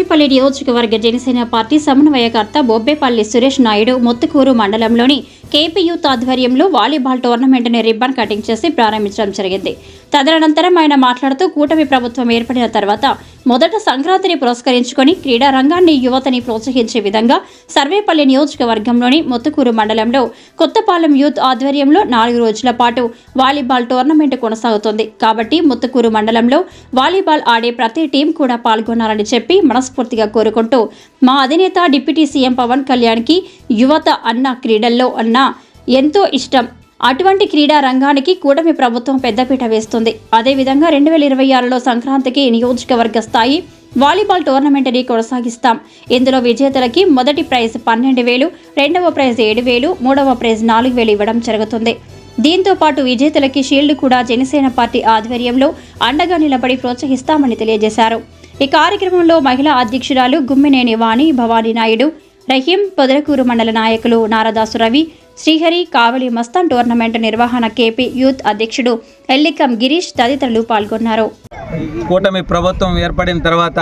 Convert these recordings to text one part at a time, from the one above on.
సర్వేపల్లి నియోజకవర్గ జనసేన పార్టీ సమన్వయకర్త బొబ్బేపల్లి సురేష్ నాయుడు మొత్తుకూరు మండలంలోని కేపీ యూత్ ఆధ్వర్యంలో వాలీబాల్ టోర్నమెంట్ని రిబ్బన్ కటింగ్ చేసి ప్రారంభించడం జరిగింది. తదనంతరం ఆయన మాట్లాడుతూ కూటమి ప్రభుత్వం ఏర్పడిన తర్వాత మొదట సంక్రాంతిని పురస్కరించుకొని క్రీడా రంగాన్ని యువతని ప్రోత్సహించే విధంగా సర్వేపల్లి నియోజకవర్గంలోని మొత్తుకూరు మండలంలో కొత్తపాలెం యూత్ ఆధ్వర్యంలో నాలుగు రోజుల పాటు వాలీబాల్ టోర్నమెంట్ కొనసాగుతుంది. కాబట్టి ముత్తుకూరు మండలంలో వాలీబాల్ ఆడే ప్రతి టీం కూడా పాల్గొనాలని చెప్పి మనస్ఫూర్తిగా కోరుకుంటూ మా అధినేత డిప్యూటీ సీఎం పవన్ కళ్యాణ్కి యువత అన్న క్రీడల్లో అన్న ఎంతో ఇష్టం. అటువంటి క్రీడా రంగానికి కూటమి ప్రభుత్వం పెద్దపీట వేస్తుంది. అదేవిధంగా రెండు వేల ఇరవై ఆరులో సంక్రాంతికి నియోజకవర్గ స్థాయి వాలీబాల్ టోర్నమెంట్ని కొనసాగిస్తాం. ఇందులో విజేతలకి మొదటి ప్రైజ్ పన్నెండు వేలు రెండవ ప్రైజ్ ఏడు వేలు మూడవ ప్రైజ్ నాలుగు వేలు ఇవ్వడం జరుగుతుంది. దీంతో పాటు విజేతలకి షీల్డ్ కూడా జనసేన పార్టీ ఆధ్వర్యంలో అండగా నిలబడి ప్రోత్సహిస్తామని తెలియజేశారు. ఈ కార్యక్రమంలో మహిళా అధ్యక్షురాలు గుమ్మినేని వాణి భవానీ నాయుడు రహీం పొదలకూరు మండల నాయకులు నారదాసు రవి శ్రీహరి కావలి మస్తాన్ టోర్నమెంట్ నిర్వహణ కేపీ యూత్ అధ్యక్షుడు ఎల్లికం గిరీష్ తదితరులు పాల్గొన్నారు. కూటమి ప్రభుత్వం ఏర్పడిన తర్వాత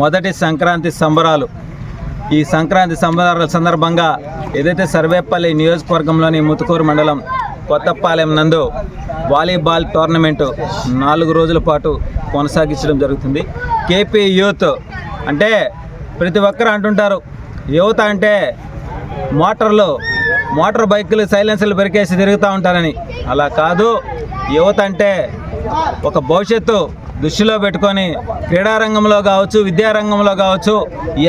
మొదటి సంక్రాంతి సంబరాలు. ఈ సంక్రాంతి సంబరాల సందర్భంగా ఏదైతే సర్వేపల్లి నియోజకవర్గంలోని ముతుకూరు మండలం కొత్తపాలెం నందు వాలీబాల్ టోర్నమెంటు నాలుగు రోజుల పాటు కొనసాగించడం జరుగుతుంది. KP youth. అంటే ప్రతి ఒక్కరు అంటుంటారు యువత అంటే మోటార్లు మోటార్ బైకులు సైలెన్సర్లు పెరికేసి తిరుగుతూ ఉంటారని. అలా కాదు యువత అంటే ఒక భవిష్యత్తు దృష్టిలో పెట్టుకొని క్రీడారంగంలో కావచ్చు విద్యారంగంలో కావచ్చు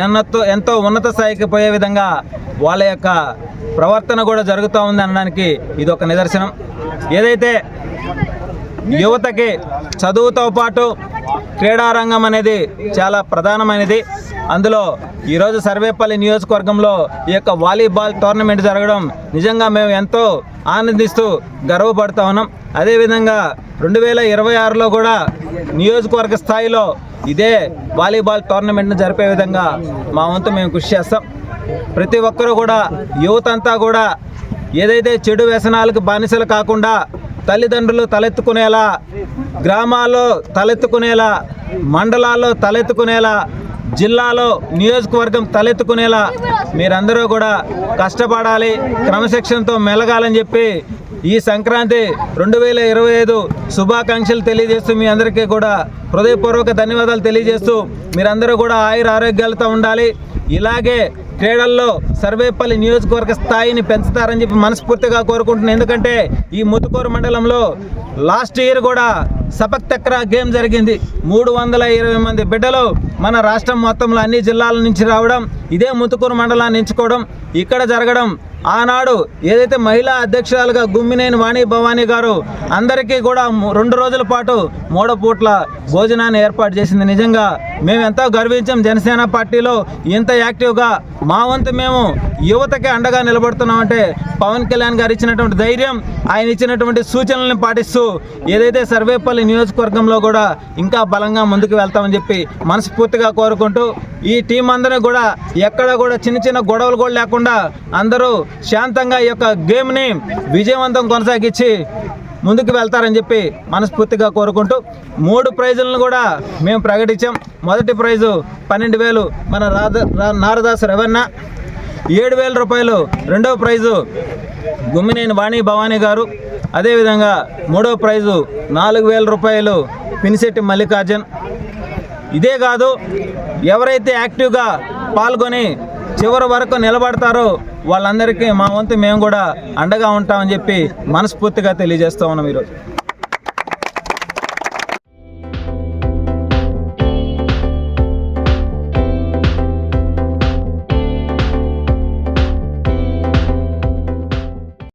ఎన్నతో ఎంతో ఉన్నత స్థాయికి పోయే విధంగా వాళ్ళ యొక్క ప్రవర్తన కూడా జరుగుతూ ఉంది అనడానికి ఇది ఒక నిదర్శనం. ఏదైతే యువతకి చదువుతో పాటు క్రీడారంగం అనేది చాలా ప్రధానమైనది. అందులో ఈరోజు సర్వేపల్లి నియోజకవర్గంలో ఈ యొక్క వాలీబాల్ టోర్నమెంట్ జరగడం నిజంగా మేము ఎంతో ఆనందిస్తూ గర్వపడుతూ ఉన్నాం. అదేవిధంగా రెండు వేల ఇరవై ఆరులో కూడా నియోజకవర్గ స్థాయిలో ఇదే వాలీబాల్ టోర్నమెంట్ను జరిపే విధంగా మా వంతు మేము కృషి చేస్తాం. ప్రతి ఒక్కరూ కూడా యువత అంతా కూడా ఏదైతే చెడు వ్యసనాలకు బానిసలు కాకుండా తల్లిదండ్రులు తలెత్తుకునేలా గ్రామాల్లో తలెత్తుకునేలా మండలాల్లో తలెత్తుకునేలా జిల్లాలో నియోజకవర్గం తలెత్తుకునేలా మీరందరూ కూడా కష్టపడాలి క్రమశిక్షణతో మెలగాలని చెప్పి ఈ సంక్రాంతి రెండు వేల ఇరవై ఐదు శుభాకాంక్షలు తెలియజేస్తూ మీ అందరికీ కూడా హృదయపూర్వక ధన్యవాదాలు తెలియజేస్తూ మీరందరూ కూడా ఆయుర ఆరోగ్యాలతో ఉండాలి. ఇలాగే క్రీడల్లో సర్వేపల్లి నియోజకవర్గ స్థాయిని పెంచుతారని చెప్పి మనస్ఫూర్తిగా కోరుకుంటున్నాను. ఎందుకంటే ఈ ముతుకూరు మండలంలో లాస్ట్ ఇయర్ కూడా సపక్ తక్ర గేమ్ జరిగింది. మూడు వందల ఇరవై మంది బిడ్డలు మన రాష్ట్రం మొత్తంలో అన్ని జిల్లాల నుంచి రావడం ఇదే ముతుకూరు మండలాన్ని ఎంచుకోవడం ఇక్కడ జరగడం ఆనాడు ఏదైతే మహిళా అధ్యక్షురాలుగా గుమ్మినేని వాణి భవానీ గారు అందరికీ కూడా రెండు రోజుల పాటు మూడు పూట్ల భోజనాన్ని ఏర్పాటు చేసింది. నిజంగా మేము ఎంతో గర్వించాం. జనసేన పార్టీలో ఇంత యాక్టివ్గా మా వంతు మేము యువతకి అండగా నిలబడుతున్నామంటే పవన్ కళ్యాణ్ గారు ఇచ్చినటువంటి ధైర్యం ఆయన ఇచ్చినటువంటి సూచనలను పాటిస్తూ ఏదైతే సర్వేపల్లి నియోజకవర్గంలో కూడా ఇంకా బలంగా ముందుకు వెళ్తామని చెప్పి మనస్ఫూర్తిగా కోరుకుంటూ ఈ టీం అందరూ కూడా ఎక్కడ కూడా చిన్న చిన్న గొడవలు కూడా లేకుండా అందరూ శాంతంగా ఈ యొక్క గేమ్ని విజయవంతం కొనసాగించి ముందుకు వెళ్తారని చెప్పి మనస్ఫూర్తిగా కోరుకుంటూ మూడు ప్రైజులను కూడా మేము ప్రకటించాం. మొదటి ప్రైజు పన్నెండు వేలు మన రాధ రా- నారదాసు రవణ ఏడు వేల రూపాయలు. రెండవ ప్రైజు గుమ్మినేని వాణి భవానీ గారు. అదేవిధంగా మూడవ ప్రైజు నాలుగు వేల రూపాయలు పినిశెట్టి మల్లికార్జున్. ఇదే కాదు ఎవరైతే యాక్టివ్గా పాల్గొని చివరి వరకు నిలబడతారో వాళ్ళందరికీ మా వంతు మేము కూడా అండగా ఉంటామని చెప్పి మనస్ఫూర్తిగా తెలియజేస్తూ ఉన్నాం ఈరోజు.